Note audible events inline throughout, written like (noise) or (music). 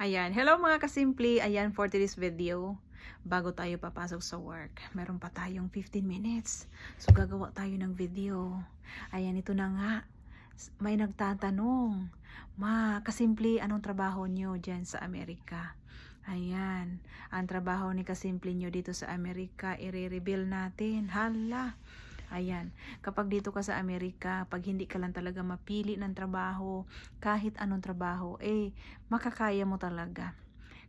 Ayan, hello mga kasimple. Ayan, for today's video, bago tayo papasok sa work, meron pa tayong 15 minutes. So, gagawa tayo ng video. Ayan, ito na nga. May nagtatanong, ma, kasimple, anong trabaho nyo dyan sa Amerika? Ayan, ang trabaho ni kasimple nyo dito sa Amerika, i-reveal natin. Hala, Ayan, kapag dito ka sa Amerika, pag hindi ka lang talaga mapili ng trabaho, kahit anong trabaho, eh, makakaya mo talaga.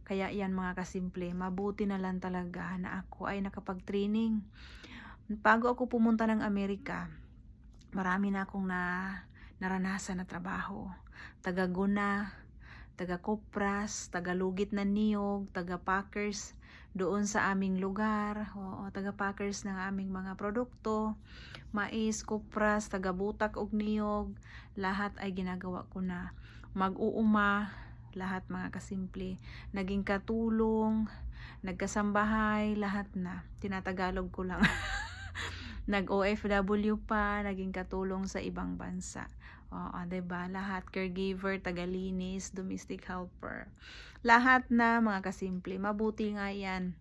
Kaya yan mga kasimple, mabuti na lang talaga na ako ay nakapag-training. Bago ako pumunta ng Amerika, marami na akong na, naranasan na trabaho. Taga-guna, taga-kopras, taga-lugit na niyog, taga-packers, doon sa aming lugar, o taga-packers ng aming mga produkto, mais, kupras, taga-butak og niyog, lahat ay ginagawa ko na. Mag-uuma, lahat mga kasimple. Naging katulong, nagkasambahay, lahat na. Tinatagalog ko lang. (laughs) Nag-OFW pa, naging katulong sa ibang bansa. Oo, ba? Lahat caregiver, tagalinis, domestic helper. Lahat na mga kasimple. Mabuti nga 'yan.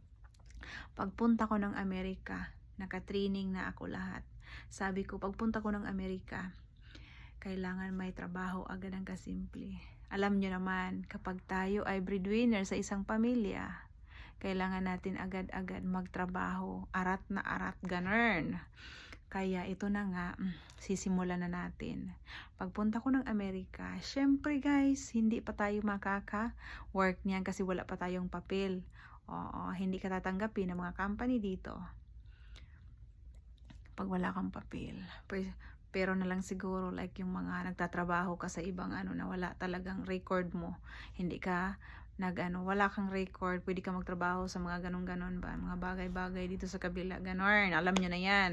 Pagpunta ko ng Amerika, naka-training na ako lahat. Sabi ko, pagpunta ko ng Amerika, kailangan may trabaho agad ang kasimple. Alam nyo naman, kapag tayo ay breadwinner sa isang pamilya, kailangan natin agad-agad magtrabaho. Arat na arat, ganern. Kaya ito na nga, mm, sisimulan na natin. Pagpunta ko ng Amerika, syempre guys, hindi pa tayo makaka-work niyan kasi wala pa tayong papel. Oo, hindi ka tatanggapin ng mga company dito. Pag wala kang papel. Pero na lang siguro like yung mga nagtatrabaho ka sa ibang ano na wala talagang record mo. Hindi ka nag ano, wala kang record, pwede ka magtrabaho sa mga ganun-ganon ba, mga bagay-bagay dito sa kabila, ganon, alam nyo na yan,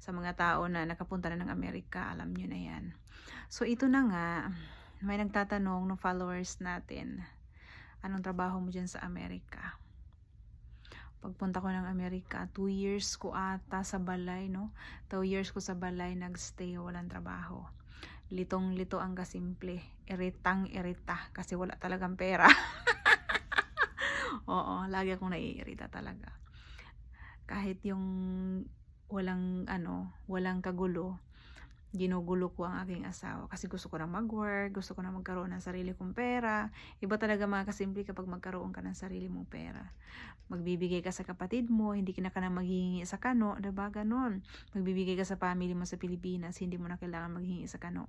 sa mga tao na nakapunta na ng Amerika, alam nyo na yan. So, ito na nga, may nagtatanong ng followers natin, anong trabaho mo dyan sa Amerika? Pagpunta ko ng Amerika, 2 years ko ata sa balay, no? 2 years ko sa balay, nagstay, walang trabaho litong lito ang kasimple iritang irita kasi wala talagang pera (laughs) Oo, lagi akong naiirita talaga. Kahit yung walang ano, walang kagulo, ginugulo ko ang aking asawa kasi gusto ko na mag-work, gusto ko na magkaroon ng sarili kong pera. Iba talaga mga kasimple kapag magkaroon ka ng sarili mong pera. Magbibigay ka sa kapatid mo, hindi ka na ka na maghihingi sa kano, diba ganon? Magbibigay ka sa family mo sa Pilipinas, hindi mo na kailangan maghihingi sa kano.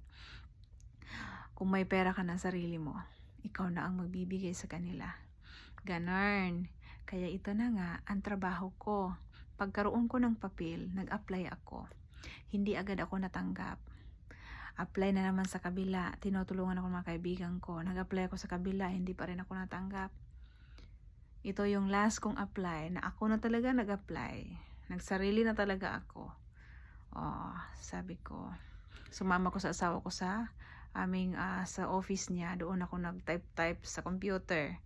Kung may pera ka na sarili mo, ikaw na ang magbibigay sa kanila. Ganon. Kaya ito na nga, ang trabaho ko. Pagkaroon ko ng papel, nag-apply ako. Hindi agad ako natanggap. Apply na naman sa kabila. Tinutulungan ako ng mga kaibigan ko. Nag-apply ako sa kabila, hindi pa rin ako natanggap. Ito yung last kong apply na ako na talaga nag-apply. Nagsarili na talaga ako. Oh, sabi ko. Sumama ko sa asawa ko sa aming uh, sa office niya. Doon ako nag-type-type sa computer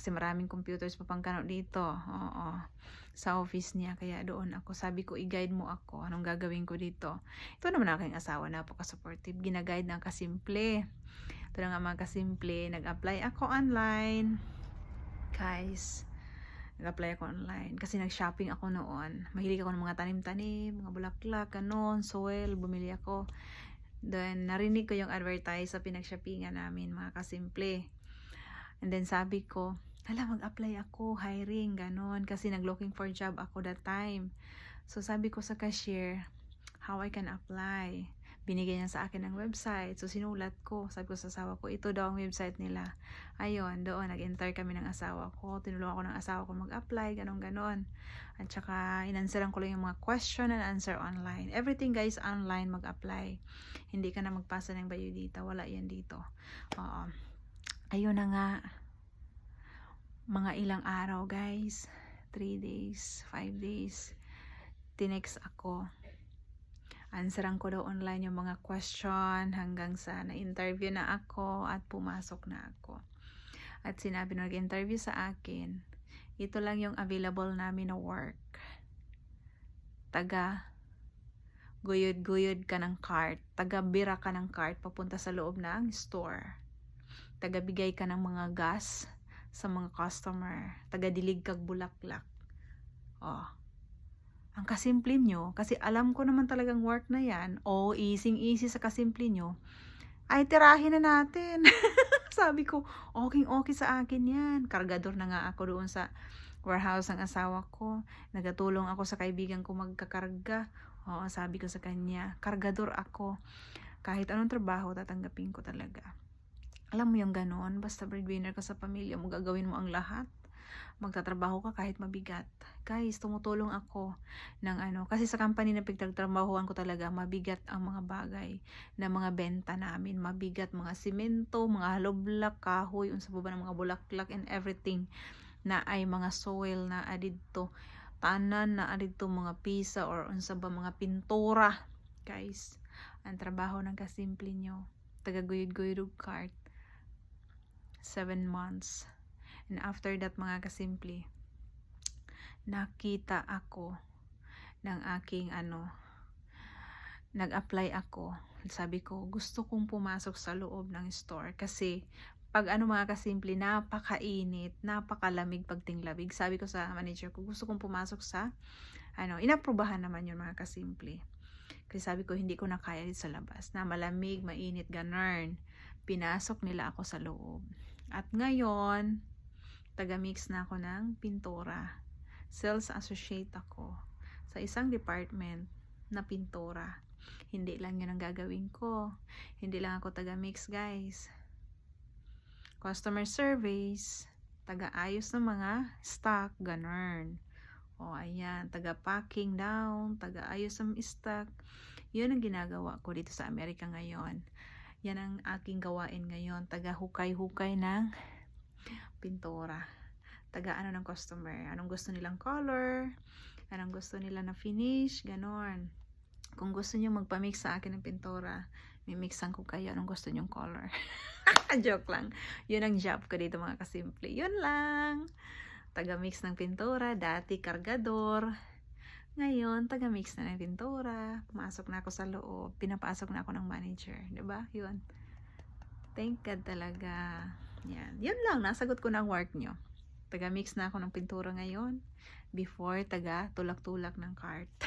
kasi maraming computers pa pang kano dito. Oo. Sa office niya. Kaya doon ako. Sabi ko, i-guide mo ako. Anong gagawin ko dito? Ito naman aking asawa. Napaka-supportive. Gina-guide ng kasimple. Ito na nga mga kasimple. Nag-apply ako online. Guys. Nag-apply ako online. Kasi nag-shopping ako noon. Mahilig ako ng mga tanim-tanim, mga bulaklak, ganon, soil. Bumili ako. Then, narinig ko yung advertise sa pinag-shoppingan namin, mga kasimple. And then sabi ko, hala mag-apply ako, hiring, ganon. Kasi nag-looking for job ako that time. So sabi ko sa cashier, how I can apply. Binigay niya sa akin ng website. So sinulat ko, sabi ko sa asawa ko, ito daw ang website nila. Ayun, doon, nag-enter kami ng asawa ko. Tinulungan ko ng asawa ko mag-apply, ganon ganon. At saka, inansaran ko lang yung mga question and answer online. Everything guys, online mag-apply. Hindi ka na magpasa ng dito. Wala yan dito. Oo. Ayun na nga mga ilang araw guys. 3 days 5 days. Tinext ako. Answeran ko daw online yung mga question hanggang sa na-interview na ako at pumasok na ako. At sinabi na nag-interview sa akin ito lang yung available namin na work. Taga guyod-guyod ka ng cart. Taga bira ka ng cart papunta sa loob ng store. Tagabigay ka ng mga gas sa mga customer. Taga-dilig kag bulaklak. Oh. Ang kasimple nyo, kasi alam ko naman talagang work na yan, o easy-easy sa kasimple nyo, ay tirahin na natin. (laughs) Sabi ko, okay okay sa akin yan. Kargador na nga ako doon sa warehouse ng asawa ko. Nagatulong ako sa kaibigan ko magkakarga. Oo, sabi ko sa kanya, kargador ako. Kahit anong trabaho, tatanggapin ko talaga. Alam mo yung ganon, basta breadwinner ka sa pamilya mo, gagawin mo ang lahat. Magtatrabaho ka kahit mabigat. Guys, tumutulong ako ng ano, kasi sa company na pagtatrabahoan ko talaga, mabigat ang mga bagay na mga benta namin. Mabigat mga simento, mga haloblak, kahoy, unsa ba ng mga bulaklak and everything na ay mga soil na adidto tanan na adidto mga pisa or unsa ba mga pintura guys ang trabaho ng kasimple nyo tagaguyod-guyod og cart 7 months and after that mga kasimple nakita ako ng aking ano nag-apply ako sabi ko gusto kong pumasok sa loob ng store kasi pag ano mga kasimple, napakainit, napakalamig pag tinglabig. Sabi ko sa manager ko, gusto kong pumasok sa, ano, inaprubahan naman yun mga kasimple. Kasi sabi ko, hindi ko na kaya dito sa labas. Na malamig, mainit, ganern. Pinasok nila ako sa loob. At ngayon, taga-mix na ako ng pintura. Sales associate ako sa isang department na pintura. Hindi lang yun ang gagawin ko. Hindi lang ako taga-mix, guys customer service, taga-ayos ng mga stock, ganun. O, ayan, taga-packing down, taga-ayos ng stock. Yun ang ginagawa ko dito sa Amerika ngayon. Yan ang aking gawain ngayon. Taga-hukay-hukay ng pintura. Taga-ano ng customer. Anong gusto nilang color, anong gusto nila na finish, ganon. Kung gusto niyo magpa-mix sa akin ng pintura, mimixan ko kayo anong gusto nyong color. (laughs) Joke lang. Yun ang job ko dito mga kasimple. Yun lang. Taga-mix ng pintura. Dati kargador. Ngayon, taga-mix na ng pintura. Pumasok na ako sa loob. Pinapasok na ako ng manager. ba diba? Yun. Thank God talaga. Yan. Yun lang. Nasagot ko na ang work nyo. Taga-mix na ako ng pintura ngayon. Before, taga tulak-tulak ng cart. (laughs)